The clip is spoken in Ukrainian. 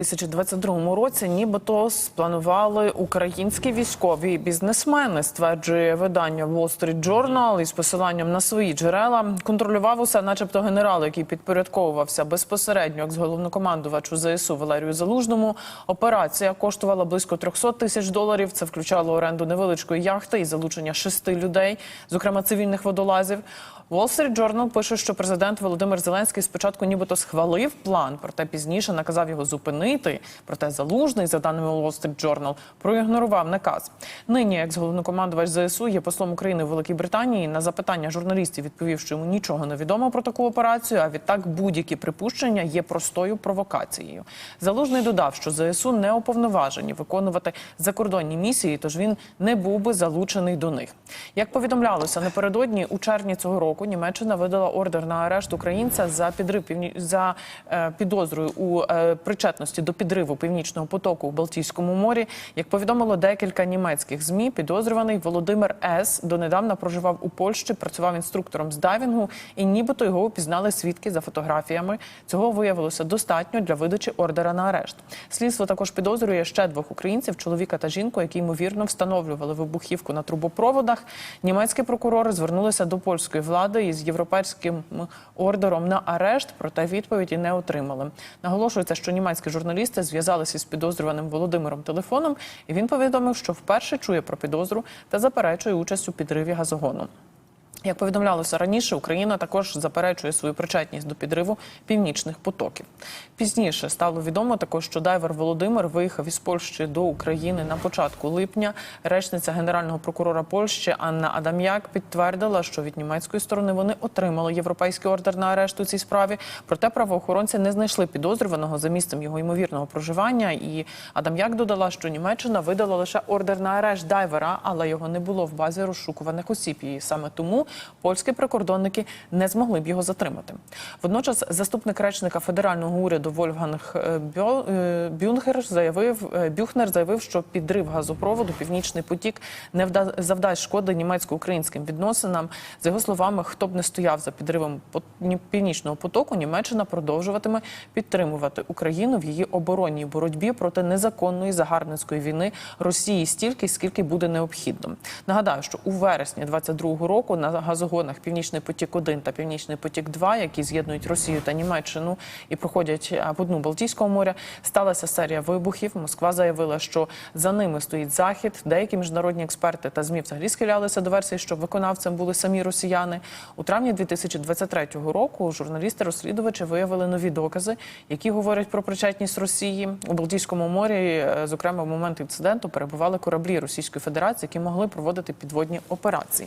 2022 році нібито спланували українські військові бізнесмени, стверджує видання Wall Street Journal із посиланням на свої джерела. Контролював усе, начебто, генерал, який підпорядковувався безпосередньо як з головнокомандувачу ЗСУ Валерію Залужному. Операція коштувала близько 300 тисяч доларів. Це включало оренду невеличкої яхти і залучення шести людей, зокрема цивільних водолазів. Wall Street Journal пише, що президент Володимир Зеленський спочатку нібито схвалив план, проте пізніше наказав його зупинити. Проте залужний, за даними Wall Street Journal, проігнорував наказ. Нині, як головнокомандувач ЗСУ, є послом України в Великій Британії. На запитання журналістів відповів, що йому нічого не відомо про таку операцію. А відтак будь-які припущення є простою провокацією. Залужний додав, що ЗСУ не уповноважені виконувати закордонні місії, тож він не був би залучений до них. Як повідомлялося напередодні, у червні цього року Німеччина видала ордер на арешт українця за підрив за е, підозрою у е, причетності до підриву північного потоку у Балтійському морі. Як повідомило декілька німецьких змі, підозрюваний Володимир С. донедавна проживав у Польщі, працював інструктором з дайвінгу, і нібито його упізнали свідки за фотографіями. Цього виявилося достатньо для видачі ордера на арешт. Слідство також підозрює ще двох українців: чоловіка та жінку, які ймовірно встановлювали вибухівку на трубопроводах. Німецькі прокурори звернулися до польської влади із європейським ордером на арешт, проте відповіді не отримали. Наголошується, що німецькі журналісти зв'язалися з підозрюваним Володимиром телефоном, і він повідомив, що вперше чує про підозру та заперечує участь у підриві газогону. Як повідомлялося раніше, Україна також заперечує свою причетність до підриву північних потоків. Пізніше стало відомо також, що дайвер Володимир виїхав із Польщі до України на початку липня. Речниця генерального прокурора Польщі Анна Адам'як підтвердила, що від німецької сторони вони отримали європейський ордер на арешт у цій справі. Проте правоохоронці не знайшли підозрюваного за місцем його ймовірного проживання. І Адам'як додала, що Німеччина видала лише ордер на арешт дайвера, але його не було в базі розшукуваних осіб. І саме тому польські прикордонники не змогли б його затримати. Водночас, заступник речника федерального уряду Вольфганг е, е, Бюнхер заявив е, Бюхнер заявив, що підрив газопроводу Північний потік не вда- завдасть шкоди німецько-українським відносинам. За його словами, хто б не стояв за підривом північного потоку, Німеччина продовжуватиме підтримувати Україну в її оборонній боротьбі проти незаконної загарбницької війни Росії стільки, скільки буде необхідно. Нагадаю, що у вересні 22-го року на газогонах Північний потік 1 та Північний потік 2 які з'єднують Росію та Німеччину і проходять по дну Балтійського моря, сталася серія вибухів. Москва заявила, що за ними стоїть захід. Деякі міжнародні експерти та змі взагалі схилялися до версії, що виконавцем були самі росіяни. У травні 2023 року журналісти розслідувачі виявили нові докази, які говорять про причетність Росії у Балтійському морі. е, Зокрема, в момент інциденту перебували кораблі Російської Федерації, які могли проводити підводні операції.